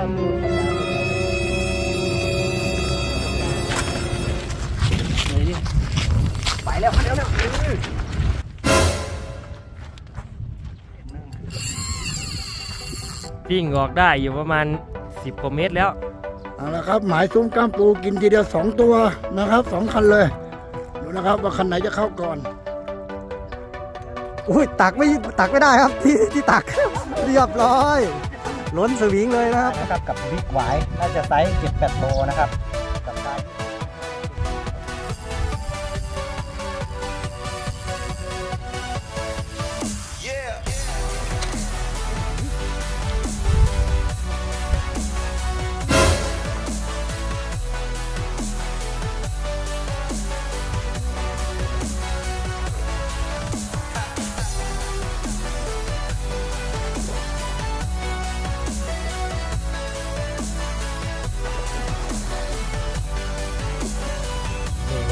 ไปแล้วไปแล้วแล้วอื้อปิ้งออกได้อยู่ประมาณ 10กว่าเมตรแล้ว เอาละครับ หมายซุ้มก้ามปูกินทีเดียวสองตัวนะครับสองคันเลย ดูนะครับว่าคันไหนจะเข้าก่อน อุ้ยตักไม่ตักไม่ได้ครับที่ที่ตัก เรียบร้อย ล้นสวิงเลยนะครับ นะครับกับบิ๊กไวน่าจะไซส์7-8โลนะครับ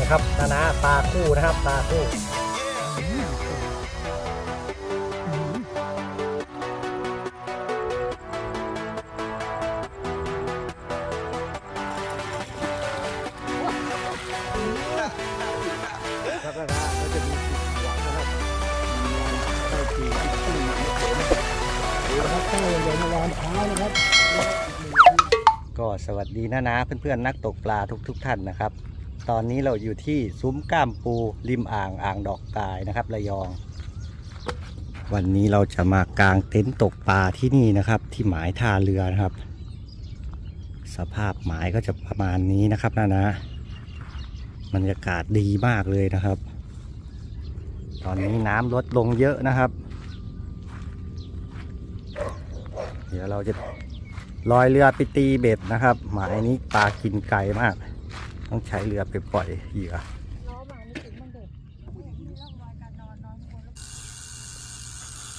นะครับนานาตาคู่นะครับตาคู่ครับนะก็จะมีสีหวานนะครับมีลายเข้าปีที่ขึ้นดูนะครับข้างในยังวานเท้านะครับก็สวัสดีนะนะเพื่อนๆนักตกปลาทุกๆทท่านนะครับ ตอนนี้เราอยู่ที่ซุ้มก้ามปูริมอ่างอ่างดอกกายนะครับระยอง วันนี้เราจะมากางเต็นท์ตกปลาที่นี่นะครับ ที่หมายท่าเรือนะครับ สภาพหมายก็จะประมาณนี้นะครับนะนะบรรยากาศดีมากเลยนะครับ ตอนนี้น้ำลดลงเยอะนะครับ เดี๋ยวเราจะลอยเรือไปตีเบ็ดนะครับ หมายนี้ปลากินไกลมาก ต้องใช้เรือไปปล่อยเหยื่อ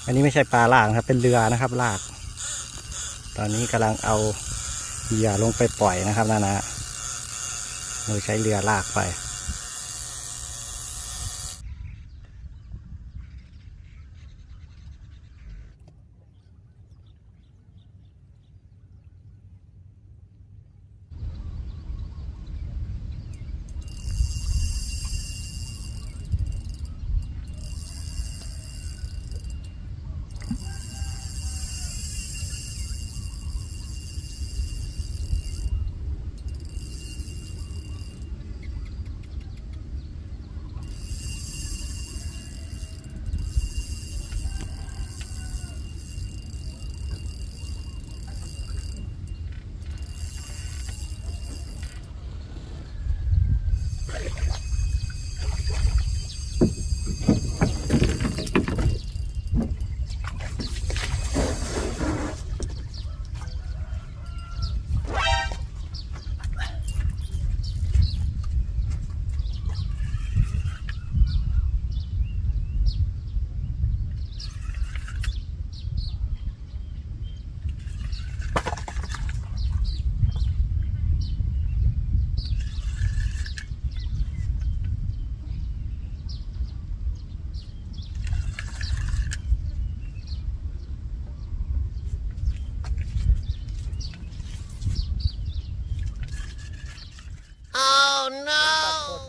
อันนี้ไม่ใช่ปลาลากครับ เป็นเรือนะครับลาก ตอนนี้กำลังเอาเหยื่อลงไปปล่อยนะครับนานะโดยใช้เรือลากไป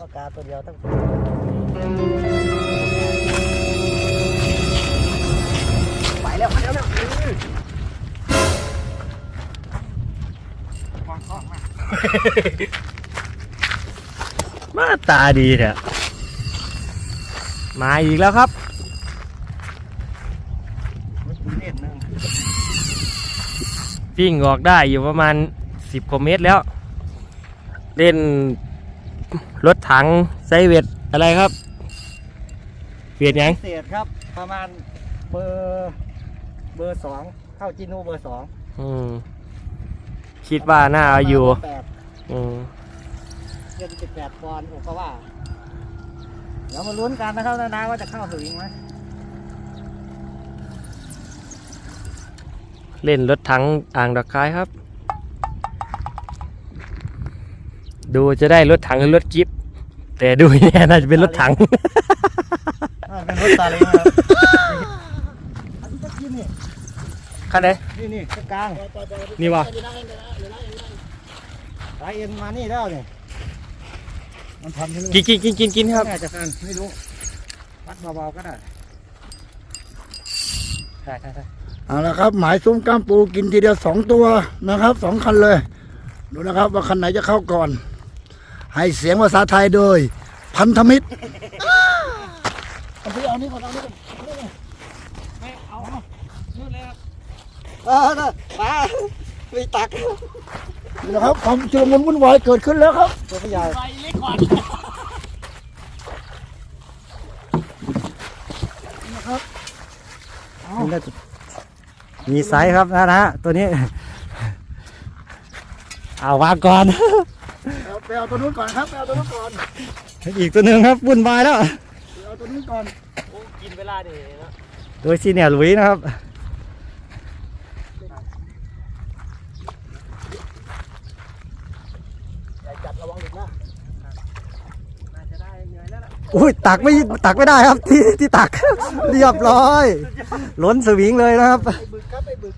ปากาตัวเดียวทั้งตัวไปแล้วไปแล้วแล้วอื้อมาตาดีเถอะมาอีกแล้วครับเล่งออกได้อยู่ประมาณ10กว่าเมตรแล้ว เล่น รถถังไซเวทอะไรครับเปลี่ยนยัง เศษครับ ประมาณเบอร์เบอร์สองเข้าจินูเบอร์สองอืม คิดว่าน่าเอาอยู่แปดอืมเงินสิบแปดปอนด์ผมก็ว่า เดี๋ยวมาลุ้นกันนะครับนานาว่าจะเข้าสวิงไหมเล่นรถถังอ่างดอกคายครับ ดูจะได้รถถังหรือรถจิ๊บแต่ดูเนี่ยน่าจะเป็นรถถัง อ่าเป็นรถซาเล้งครับอันนี้ก็กินนี่คันไหนนี่นี่กลางนี่วะสายเอ็นมานี่แล้วเนี่ยมันทำให้ลูกกินกินกินกินกินครับ น่าจะกันไม่รู้วัดเบาๆก็ได้ใช่ใช่ใช่เอาละครับ หมายซุ้มกล้ามปูกินทีเดียวสองตัวนะครับสองคันเลย ดูนะครับว่าคันไหนจะเข้าก่อน ให้เสียงภาษาไทยโดย พันธมิตรเอาพี่เอานี่ก่อนเอานี่ก่อนเออนะปลาไม่ตักนี่นะครับความชุลมุนวุ่นวายเกิดขึ้นแล้วครับตัวพี่ใหญ่น่าจะมีไซส์ครับนะนะตัวนี้ เอาวางก่อน ไปเอาตัวนู้นก่อนครับไปเอาตัวนู้นก่อนอีกตัวหนึ่งครับวุ่นวายแล้ว ไปเอาตัวนู้นก่อนกินเวลาดิเนาะโดยซีเนียร์หลุยส์นะครับจัดระวังหลุดนะน่าจะได้เหนื่อยแล้วล่ะอุ้ยตักไม่ตักไม่ได้ครับที่ที่ตัก เรียบร้อย ล้นสวิงเลยนะครับไปบึกครับไปบึก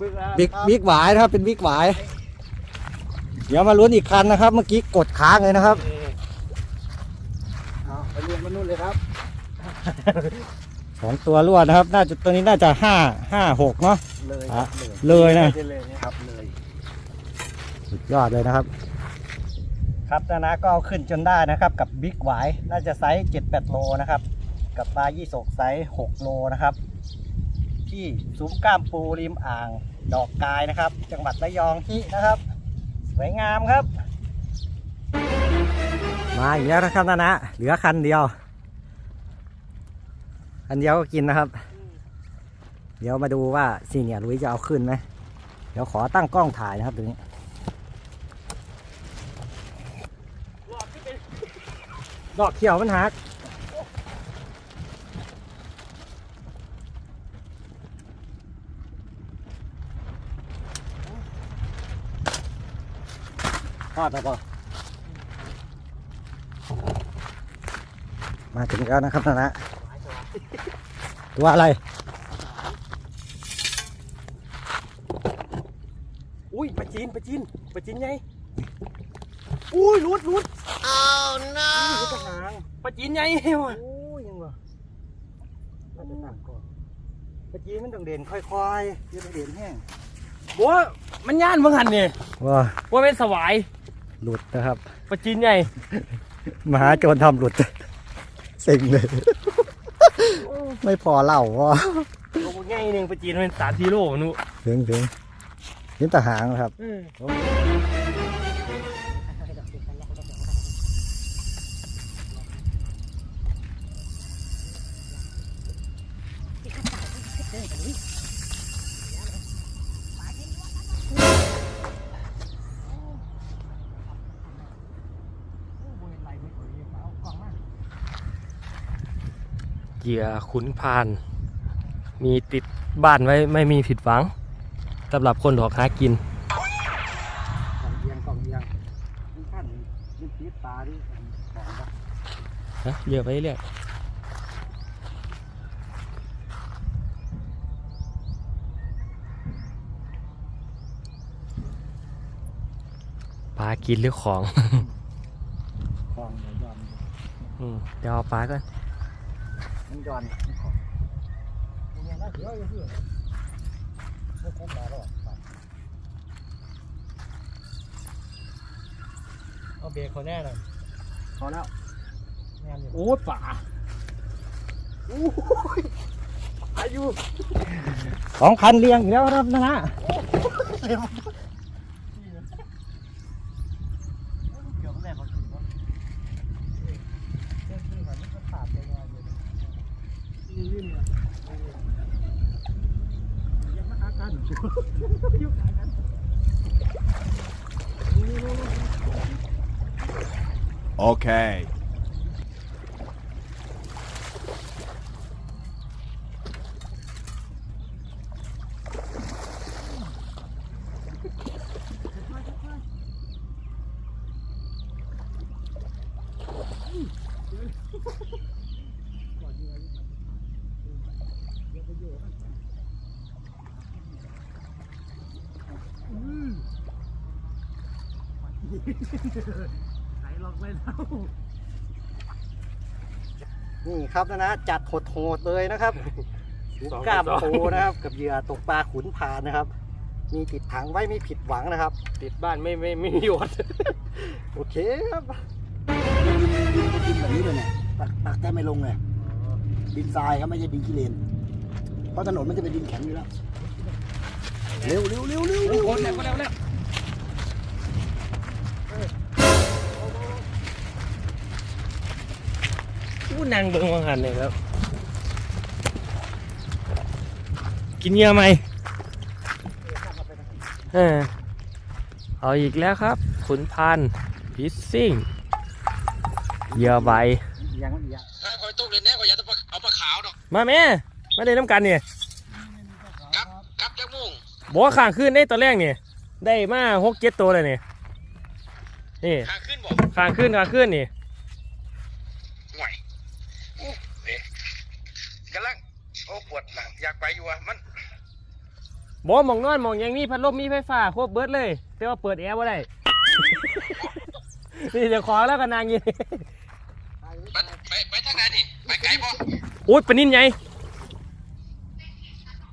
บึกแล้วบิ๊กบิ๊กหวายนะครับเป็นบิ๊กหวาย เดี๋ยวมาลุ้นอีกคันนะครับ เมื่อกี้กดค้างเลยนะครับเอาไปเรียนมนุษย์เลยครับสองตัวรวดนะครับ น่าจะตัวนี้น่าจะห้าห้าหกเนาะเลยอะเลยนะเลยครับเลยสุดยอดเลยนะครับ ครับนานะก็เอาขึ้นจนได้นะครับ กับบิ๊กหวายน่าจะไซส์7-8โลนะครับ กับปลายี่สกไซส์6โลนะครับ ที่ซุ้มกล้ามปูริมอ่าง ดอกกายนะครับ จังหวัดระยองที่นะครับ สวยงามครับ มาอีกแล้วนะครับนะนะ เหลือคันเดียว คันเดียวก็กินนะครับ เดี๋ยวมาดูว่าซีเนียร์ลุยจะเอาขึ้นไหมเดี๋ยวขอตั้งกล้องถ่ายนะครับตรงนี้ดอกเขียวมันหัก พอดแล้วปะมาถึงแล้วนะครับนะนะตัวอะไร อุ้ยปลาจีนปลาจีนปลาจีนไงอุ้ยรุดรุด oh no กระหางปลาจีนไงวะโอ้ยยังวะน่าจะต่างก่อนเมื่อกี้มันต้องเด่นค่อยๆยังไม่เด่นแห้ง บัวมันย่านบังหันเนี่ยว้าบัวเป็นสวายหลุดนะครับปลาจีนไงมหาโจรทำหลุดเซ็งเลย ไม่พอเล่าว่าตัวง่ายหนึ่งปลาจีนเป็นสามกิโลนุถึงถึงนิ้นตาหางนะครับ เหยื่อขุนพาน มีติดบ้านไว้ไม่มีผิดหวังสำหรับคนหอกหากินกล่องเอียงกล่องเอียงมันขั้นมันตีตาดิของปะนะเยอะไปเรื่อยปลากินหรือของ ของเดี๋ยวยอม อืมเดี๋ยวเอาปลาก่อน มันย้อนมันของยังไงนะเดี๋ยอย่าเพิ่งไม่ครบแล้วหรอกเอาเบรกเขาแน่นอนพอแล้วงานอยู่โอ้ยป่าอายุสองคันเรียงอีกแล้วนะครับนะฮะ Okay. นี่ครับนะนะจัดโหดๆเลยนะครับกล้ามปูนะครับ กับเหยื่อตกปลาขุนพานนะครับ มีติดถังไว้ไม่ผิดหวังนะครับ ติดบ้านไม่ไม่ไม่มีหยดโอเคครับดินแบบนี้เลยเนี่ยตักตักแทบไม่ลงเลยดินทรายครับไม่ใช่ดินขี้เลน เพราะถนนมันจะเป็นดินแข็งอยู่แล้ว เร็วเร็วเร็วเร็วเร็วโอ้แล้วก็แล้ว แล้วอู้นางเบิ่งวังหันเลยครับ กินเยอะไหมเออเอาอีกแล้วครับขุนพันธุ์พิซซิ่งเหยื่อใบยังยังคอยตุ้มเลยแน่คอยอยากจะเอาปลาขาวดอกมาแม่มาเล่นน้ำกันเนี่ยกลับกลับจากมุ่งบอกว่าข้างขึ้นได้ตอนแรกเนี่ยได้มาหกเจ็ดตัวเลยเนี่ยนี่ทางขึ้นบอกข้างขึ้นข้างขึ้นนี่ห่วยโอ้ เอ๊ะกำลังโอ้ปวดหลังอยากไปอยู่อะมันบอกมองนอนมองหยังมีพัดลมมีไฟฟ้าครบเบิดเลย แต่ว่าเปิดแอร์ไ่ได้ นี่เดี๋ยวขอแล้วกันนางยีมันไปไปทางไหนนี่ไปไกลบ่โอ้ยปลานินไง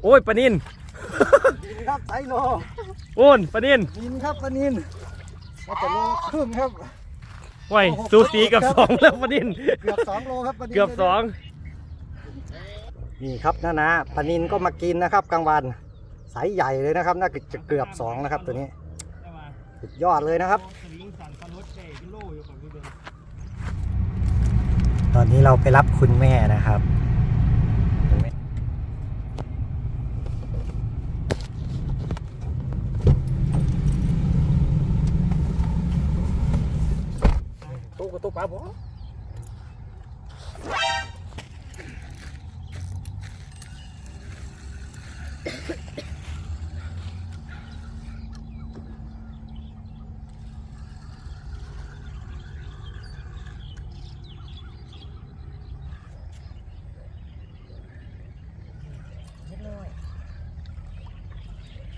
โอ้ยปลานินบินครับไซโลโอ้นปลานินบินครับปลานินว่าจะโลครึ่งครับ ไว้สูสีกับสองแล้วปลานินเกือบสองโลครับปลานินเกือบสองนี่ครับนะนะปลานินก็มากินนะครับกลางวันสายใหญ่เลยนะครับ น่าจะเกือบสองนะครับตัวนี้สุดยอดเลยนะครับ ตอนนี้เราไปรับคุณแม่นะครับ ตุ๊กตุ๊กปลาบ่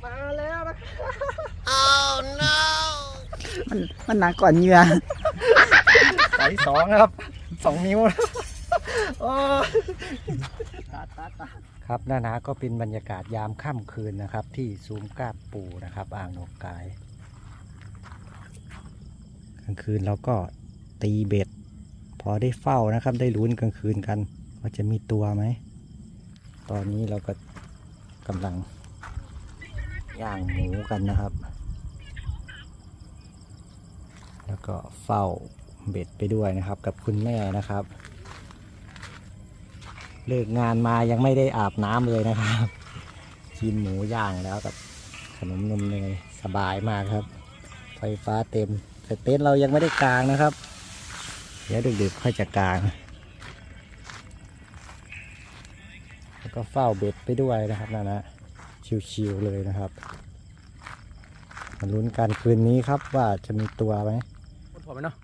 มาแล้วนะมันมันหนักก่อนเหยื่อ สายสองนะครับสองนิ้วครับนานาก็เป็นบรรยากาศยามค่ำคืนนะครับ ที่ซูมกล้าปูนะครับอ่างนกกายกลางคืนเราก็ตีเบ็ด พอได้เฝ้านะครับ ได้ลุ้นกลางคืนกันว่าจะมีตัวไหม ตอนนี้เราก็กำลังย่างหมูกันนะครับ แล้วก็เฝ้า เบ็ดไปด้วยนะครับ กับคุณแม่นะครับ เลิกงานมายังไม่ได้อาบน้ำเลยนะครับกินหมูย่างแล้วกับขนมนมเนยสบายมากครับ ไฟฟ้าเต็มแต่เต็นท์เรายังไม่ได้กลางนะครับ เดี๋ยวดึกๆค่อยจะกลาง แล้วก็เฝ้าเบ็ดไปด้วยนะครับนะนะชิวๆเลยนะครับมาลุ้นกันคืนนี้ครับว่าจะมีตัวไหมพอไหมเนาะ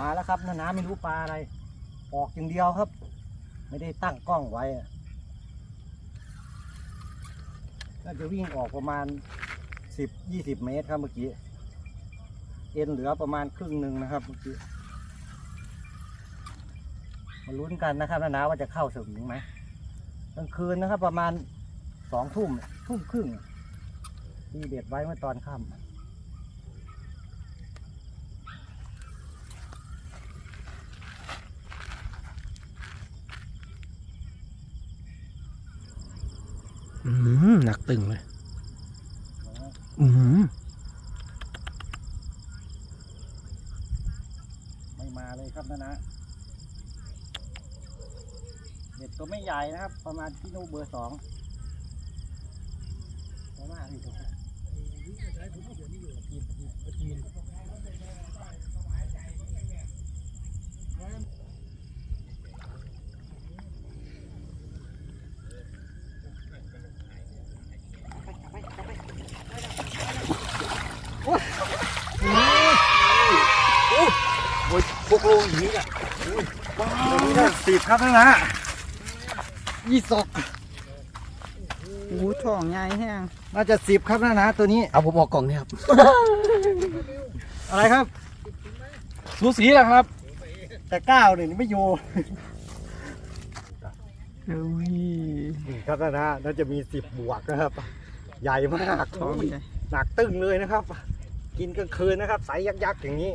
มาแล้วครับน้าน้ำไม่รู้ปลาอะไร ออกอย่างเดียวครับ ไม่ได้ตั้งกล้องไว้น่าจะวิ่งออกประมาณสิบยี่สิบเมตรครับเมื่อกี้ เอ็นเหลือประมาณครึ่งหนึ่งนะครับเมื่อกี้ มาลุ้นกันนะครับน้าน้าว่าจะเข้าสวิงไหมกลางคืนนะครับ ประมาณสองทุ่มทุ่มครึ่งที่เด็ดไว้เมื่อตอนค่ำ มหนักตึงเลย อืมไม่มาเลยครับนะนะเด็ดตัวไม่ใหญ่นะครับ ประมาณที่นูเบอร์สองประมาณนี้ครับพว กโลอย่างนี้อะว้าวสิบครับนะนะยี่สกหูท้องใหญ่แห้งน่าจะสิบครับนะนะตัวนี้ เอาผมออกกล่องนี่ครับ อะไรครับ สูสีแล้วครับ แต่เก้าเนี่ยไม่อยู่นี่ครับนะนะน่าจะมีสิบบวกนะครับ ใหญ่มากหนักตึ้งเลยนะครับ กินกลางคืนนะครับไซส์ยักษ์ๆอย่างนี้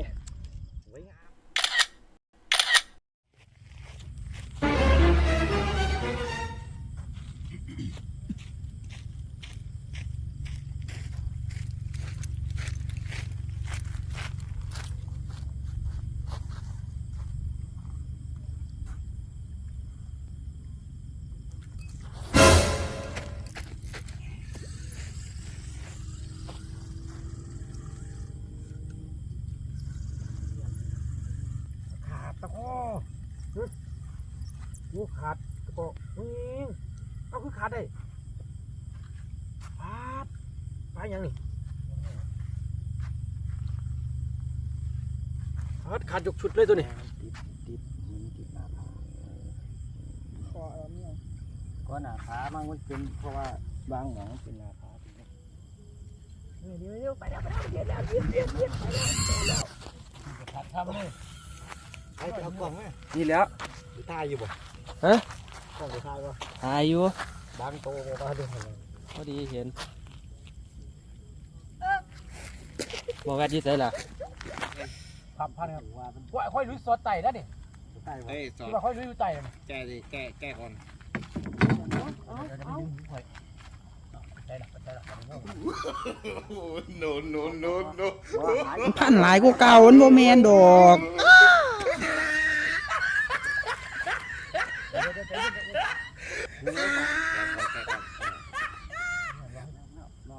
ขาดตะโกอืมเอาคือขาดได้ขาดไปยังนี่ขาดขาดยกชุดเลยตัวนี้ติดติดหินติดหน้าผาก็หน้าผามันมันเป็นเพราะว่าบางหนองเป็นหน้าผาเดี๋ยวเดี๋ยวเดี๋ยวไปแล้วไปแล้วเดี๋ยวแล้วเดี๋ยวเดี๋ยวเดี๋ยวไปแล้วไปแล้วขาดทำเลยไอ้เอากล่องไหมนี่แล้วทายอยู่บ่ ฮะกล่องไปทายบ่หายอยู่ดังโตมาด้วยพอดีเห็นบอกว่าที่ไหนล่ะทำพันครับว่ามันว่าค่อยลุยสดไต่แล้วนี่ใต้บ่เฮ้ยสอดว่าค่อยลุยอยู่ไต่แล้วนี่แก้ดิแก้แก้ก่อน no no no no พันหลายกูเก่ามันโบแมนดอก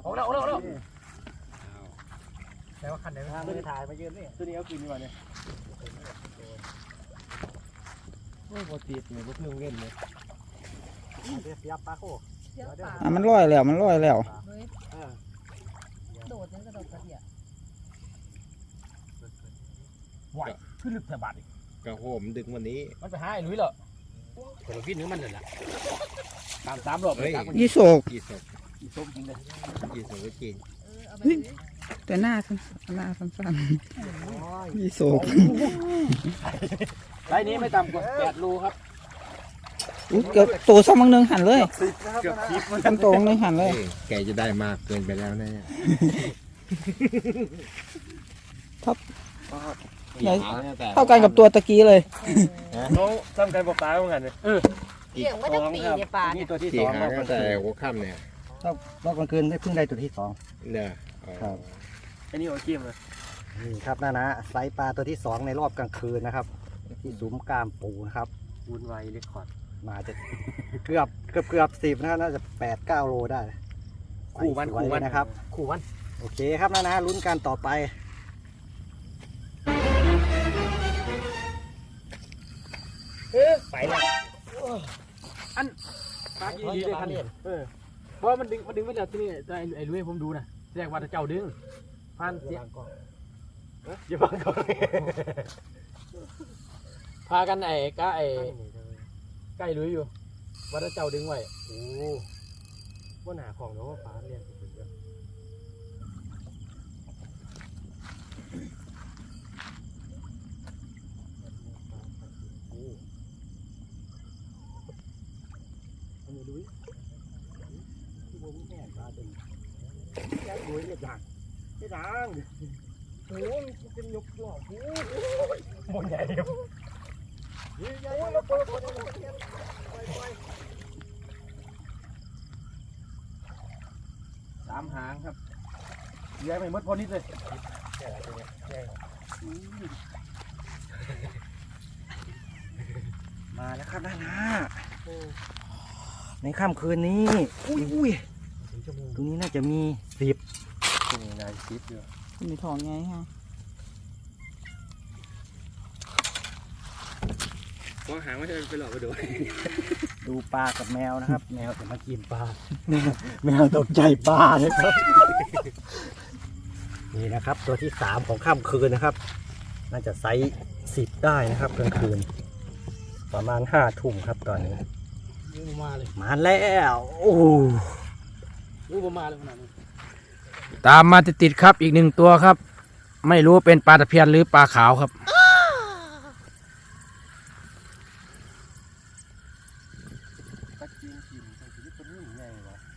โอ้แล้วโอ้แล้วโอ้แล้วแต่ว่าคันไหนไม่ได้ถ่ายมายืนนี่ตัวนี้เอากินดีกว่าเนี่ยโอ้โหติดเนี่ยพวกเพิ่งเล่นเลยเดี๋ยวเสียบปลาโคอะมันลอยแล้ว มันลอยแล้วโดดยังกระโดดกระเดียขึ้นลึกแถวบาดอีกกระโหมดึงวันนี้ มันไปหาไอ้ลุยเหรอ คนละพิษนึงมันเลยล่ะตามสามรอบเลยตามมันยี่โศกกี่ศพส้มจริงเลยกี่ศพก็กินเออเอาไปเลยแต่หน้าสั้นหน้าสั้นๆยี่โศกไซส์นี้ไม่ต่ำกว่าแปดโลครับอุ๊ยเกือบตัวสองมังหนึงหันเลยเกือบทิพย์ทำตัวมังหนึงหันเลย แกจะได้มากเกินไปแล้วนะเนี่ย ใหญ่เท่ากันกับตัวตะกี้เลยน้องจำกันบอกตายเหมือนกันเลยเกี่ยงไม่ได้ปีเนี่ยป่านี่เนี่ยตัวที่สี่สองหางตั้งแต่หัวค่ำเนี่ยรอบกลางคืนได้เพิ่งได้ตัวที่สองเนี่ยอ๋อครับอันนี้โอเกียมเลยนี่ครับนะนะไซส์ปลาตัวที่สองในรอบกลางคืนนะครับ ที่ซุ้มกล้ามปูนะครับวุ่นวายเรคคอร์ดมาจะเกือบเกือบเกือบสิบนะครับน่าจะแปดเก้าโลได้ คู่มันสวยคู่มันนะครับ คู่มัน โอเคครับนะนะลุ้นกันต่อไป ไปแล้วอันปากดีๆเลยคันเออเพราะว่ามันดึงมันดึงไม่แล้วที่นี่แต่ไอ้ไอ้ลุยผมดูนะแสดงว่าถ้าเจ้าดึงพันเสียอย่าพังก่อนพากันไอ้ก้าไอ้ใกล้ลุยอยู่ว่าถ้าเจ้าดึงไว้โอ้ว่าหนาของเนาะว่าฟ้าเรียนสุดยอดอันนี้ดูดิที่ผมแม่ปลาตัวนี้ ย่ดูดิเนี่ยดังไม่ดังโอ้ยเป็นยกหลอโอ้ยหมดใหญ่ครับโอ้ยแล้วเปิดเปิดเปิดเปิดปล่อยปล่อยสามหางครับเหลือไม่มดพอนิดเลยมาแล้วครับด้านหน้าในค่ำคืนนี้ อุ้ย อุ้ยตรงนี้น่าจะมีสิบมีนายชิปอยู่มีทองไงฮะก็หางไม่ใช่ไปหลอกไปดูดูปลากับแมวนะครับ แมวจะมากินปลาแมวตกใจปลานะครับ นี่นะครับ ตัวที่สามของค่ำคืนนะครับ น่าจะไซส์สิบได้นะครับกลางคืน ประมาณห้าทุ่มครับตอนนี้มาเลยมาแล้ว โอ้ รู้ผมมาแล้วขนาดนี้ตามมาติดๆครับอีกหนึ่งตัวครับ ไม่รู้เป็นปลาตะเพียนหรือปลาขาวครับ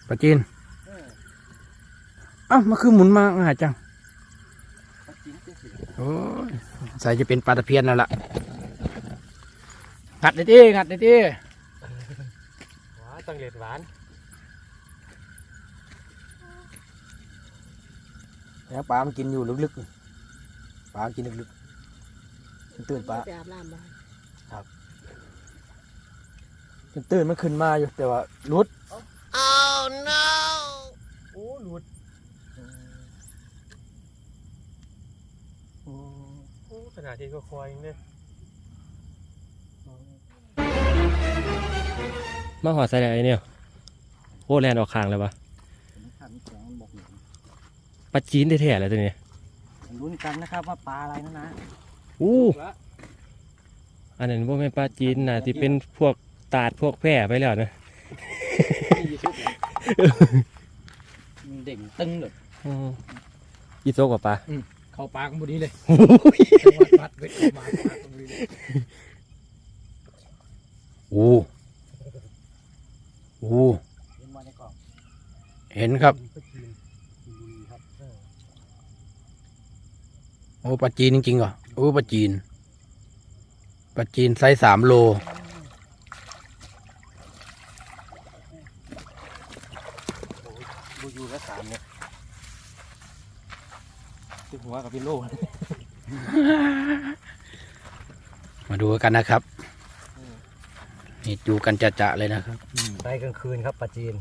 ปลาจีนเอ้ามันคือหมุนมาง่ายจังโอ้ยใส่จะเป็นปลาตะเพียนแล้วล่ะงัดได้ดิงัดได้ดิหวานตังเล็ดหวาน แล้วปลามันกินอยู่ลึกๆ ปลากินลึกๆมันตื่นปลาไปอาบน้ำมามันตื่นมันขึ้นมาอยู่แต่ว่ารุดโอ้หลุดโอ้ขนาดที่ก็คอยเนี่ยมาหอดใส่ไหนเนี่ยโอ้แลนออกคางเลยวะ ปลาจีนแท้ๆเลยตัวนี้ลุ้นกันนะครับว่าปลาอะไรนะนะอู้อันนั้นพวกแม่นปลาจีนน่ะที่เป็นพวกตาดพวกแพร่ไปแล้วนะเด่งตึงเลยอืมอีโซกว่าปลาเข้าปากมันบุดีเลยวัดวัดเวทเข้ามาปากมันบุดีเลยโอ้โหเห็นครับ โอ้ปลาจีนจริงๆเหรอโอ้ปลาจีนปลาจีนไซส์สามโล ดูอยู่แล้วสามเนี่ยติหัวกับพี่โลมาดูกันนะครับนี่ดูกันจะๆเลยนะครับได้กลางคืนครับปลาจีน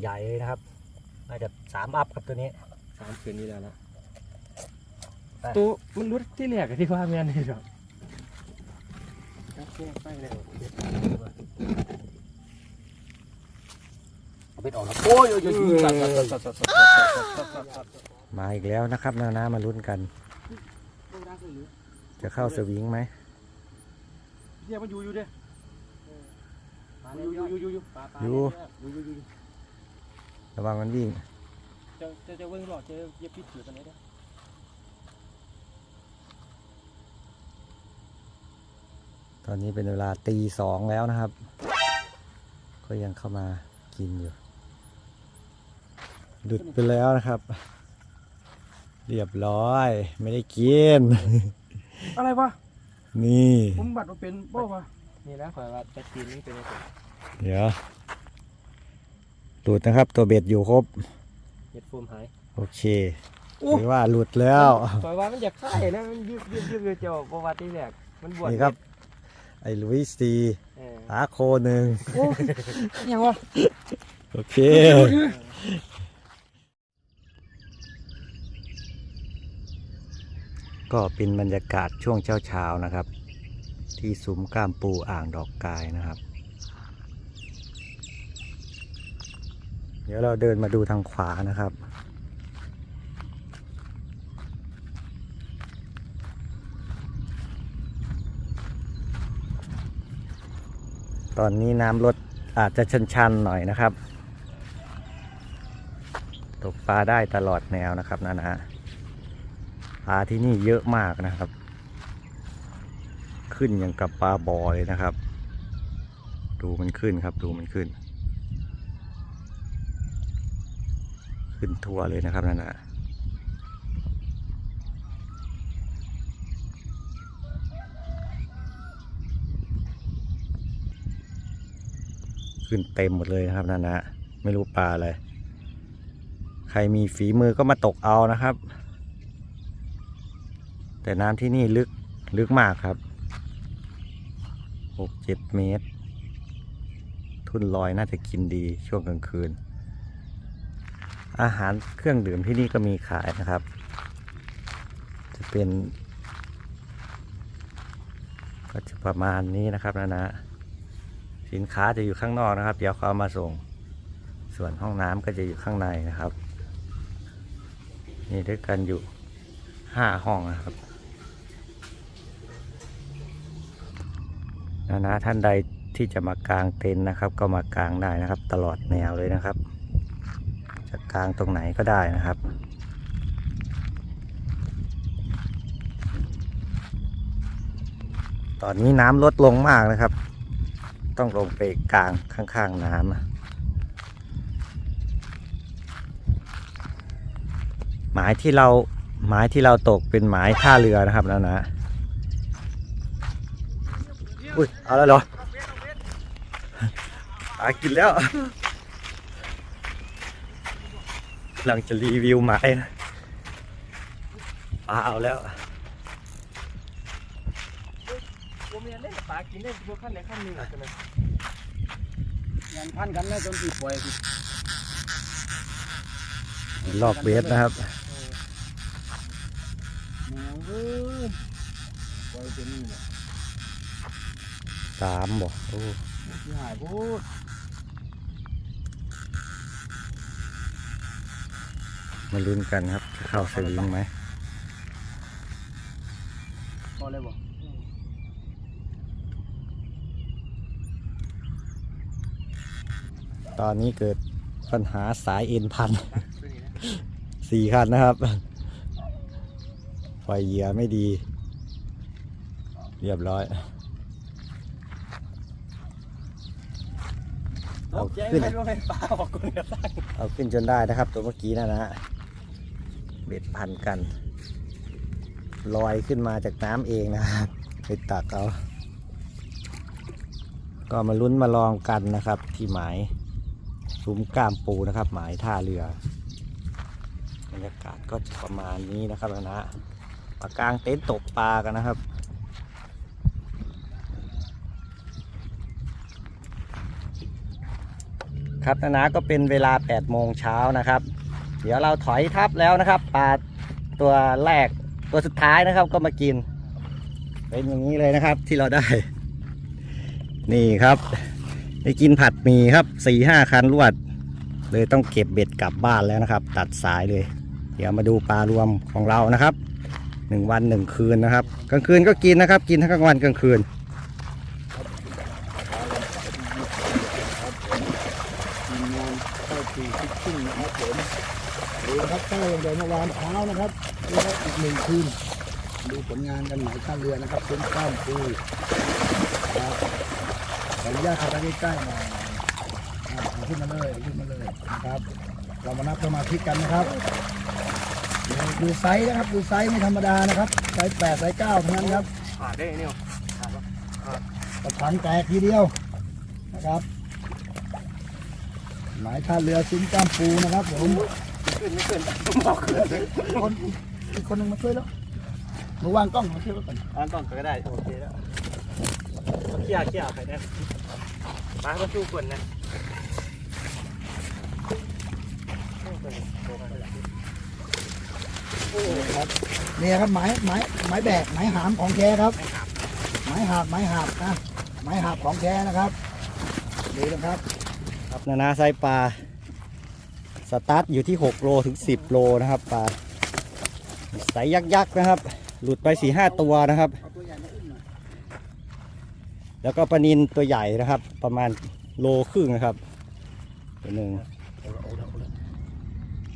ใหญ่ๆเลยนะครับ น่าจะสามอัพครับตัวนี้สามคืนนี้แล้วนะไป ตัวมันรุดที่แรกอะที่ว่าแม่นนี่หรอกไปแล้วเอาไปออกแล้วโอ้ยโอ้ยโอ้ยสัตว์สัตว์สัตว์สัตว์สัตว์สัตว์มาอีกแล้วนะครับนานามาลุ้นกัน จะเข้าสวิงไหมเนี่ยมันอยู่อยู่เด้อยู่อยู่อยู่อยู่ปลาปลาอยู่อยู่อยู่อยู่ระวังมันวิ่งจะจะจะเบิ้งหลอดจะเย็บพิษอยู่ตรงไหนเด้อ อนนี้เป็นเวลาตีสองแล้วนะครับ ก็ยังเข้ามากินอยู่หลุดไปแล้วนะครับ เรียบร้อย ไม่ได้กิน อะไรวะนี่ผมบัตรมาเป็นบ่วะนี่นะขอยว่าปลาจีนนี่เป็นยังไงเดี๋ยวหลุดนะครับ ตัวเบ็ดอยู่ครบเห็ดโฟมหาย โอเคหรือว่าหลุดแล้วขอยว่ามันอยากไข่นะมันยืดยืดยืดยืดเจ้าประวัติที่แรกมันบวชนี่ครับ ไอ้ลุยซีเออหาโคหนึ่งยังวะโอเคก็เป็นบรรยากาศช่วงเช้าๆนะครับ ที่ซุ้มก้ามปูอ่างดอกกายนะครับ เดี๋ยวเราเดินมาดูทางขวานะครับ ตอนนี้น้ำลดอาจจะชันๆหน่อยนะครับ ตกปลาได้ตลอดแนวนะครับนะนะปลาที่นี่เยอะมากนะครับ ขึ้นอย่างกับปลาบอเลยนะครับ ดูมันขึ้นครับ ดูมันขึ้น ขึ้นทัวร์เลยนะครับนั่นนะ ขึ้นเต็มหมดเลยนะครับนั่นนะไม่รู้ปลาอะไร ใครมีฝีมือก็มาตกเอานะครับ แต่น้ำที่นี่ลึกลึกมากครับหกเจ็ดเมตร ทุ่นลอยน่าจะกินดีช่วงกลางคืน อาหารเครื่องดื่มที่นี่ก็มีขายนะครับ จะเป็น ก็จะประมาณนี้นะครับนะนะ สินค้าจะอยู่ข้างนอกนะครับ เดี๋ยวเขามาส่ง ส่วนห้องน้ำก็จะอยู่ข้างในนะครับมีด้วยกันอยู่ห้าห้องนะครับนะนะท่านใดที่จะมากางเต็นท์นะครับ ก็มากางได้นะครับ ตลอดแนวเลยนะครับ จะกางตรงไหนก็ได้นะครับตอนนี้น้ำลดลงมากนะครับ ต้องลงไปกลางข้างๆน้ำอะหมายที่เราหมายที่เราตกเป็นหมายท่าเรือนะครับแล้วนะอุ้ยเอาแล้วเหรอหากินแล้วกำลังจะรีวิวหมายนะปลาเอาแล้ว ผมยังเล่น ปลากินได้ตัวขั้นไหนขั้นหนึ่งใช่ไหมยังพันกันนะจนตีป่วยลอกเบสนะครับแมวเอ้ยป่วยเป็นนี่แหละสามบ่โอ้ที่หายพูดมาลุ้นกันครับจะเข้าสวิงไหมพอเลยบอก ตอนนี้เกิดปัญหาสายเอ็นพันสี่คันนะครับไฟเหยียไม่ดี เรียบร้อยเอาขึ้นปลาบอกกูเนี่ยตั้งเอาขึ้นจนได้นะครับ ตัวเมื่อกี้นะนะเบ็ดพันกัน ลอยขึ้นมาจากน้ำเองนะครับไปตักเอาก็มาลุ้นมาลองกันนะครับที่หมาย ซุ้มก้ามปูนะครับ หมายท่าเรือบรรยากาศก็จะประมาณนี้นะครับนะนะมากลางเต็นท์ตกปลากันนะครับครับนะนะก็เป็นเวลา 8 โมงเช้านะครับ เดี๋ยวเราถอยทับแล้วนะครับปลาตัวแรกตัวสุดท้ายนะครับก็มากิน เป็นอย่างนี้เลยนะครับที่เราได้ นี่ครับ ได้กินผัดหมี่ครับสี่ห้าคันรวด เลยต้องเก็บเบ็ดกลับบ้านแล้วนะครับ ตัดสายเลย เดี๋ยวมาดูปลารวมของเรานะครับหนึ่งวันหนึ่งคืนนะครับ กลางคืนก็กินนะครับ กินทั้งกลางวันกลางคืนทีมงานเข้สู่ฟิชชิ่งนะครับผมดูนะครับเข้าตั้งแต่เมื่อวานเช้านะครับแล้วก็อีกหนึ่งคืน ดูผลงานกันหมายท่าเรือนะครับเป็นข้ามปูครับข ออนุญาตเข้าไปใกล้ๆหน่อยอ่าเอาขึ้นมาเลยเอาขึ้นมาเลยนะครับ เรามานับสมาธิกันนะครับดูดูไซส์นะครับ ดูไซส์ไม่ธรรมดานะครับ ไซส์แปดไซส์เก้าทั้งนั้นครับผ่าได้เนี่ยกระถังแตกทีเดียวนะครับหมายท่าเรือซุ้มกล้ามปูนะครับผม ขึ้นไม่ขึ้นบอกขึ้นคนอีกคนหนึ่งมาช่วยแล้วมาวางกล้องมาช่วยแล้วกันอันต้องก็ได้ โอเคแล้วเขี่ยเขี่ยไปได้ ปลาก็สู้คนนะเนี่ยครับหมายหมายหมายแบกหมายหามของแท้ครับหมายหาบหมายหาบนะหมายหาบของแท้นะครับดูนะครับ ครับนานาไซส์ปลาสตาร์ทอยู่ที่ 6 โลถึง 10 โลนะครับปลาไซส์ยักษ์ๆนะครับ หลุดไป4ีหตัวนะครับ แล้วก็ปลานินตัวใหญ่นะครับ ประมาณโลครึ่งนะครับ ตัวหนึ่ง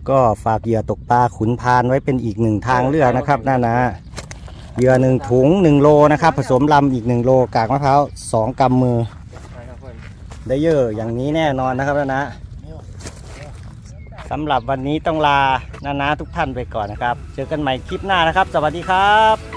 ก็ฝากเหยื่อตกปลาขุนพานไว้เป็นอีกหนึ่งทางเลือกนะครับนานาเหยื่อหนึ่งถุงหนึ่งโลนะครับ ผสมลำอีกหนึ่งโลกากมะพร้าวสองกำมือ ได้เยอะอย่างนี้แน่นอนนะครับนะนะสำหรับวันนี้ต้องลานานาทุกท่านไปก่อนนะครับ เจอกันใหม่คลิปหน้านะครับ สวัสดีครับ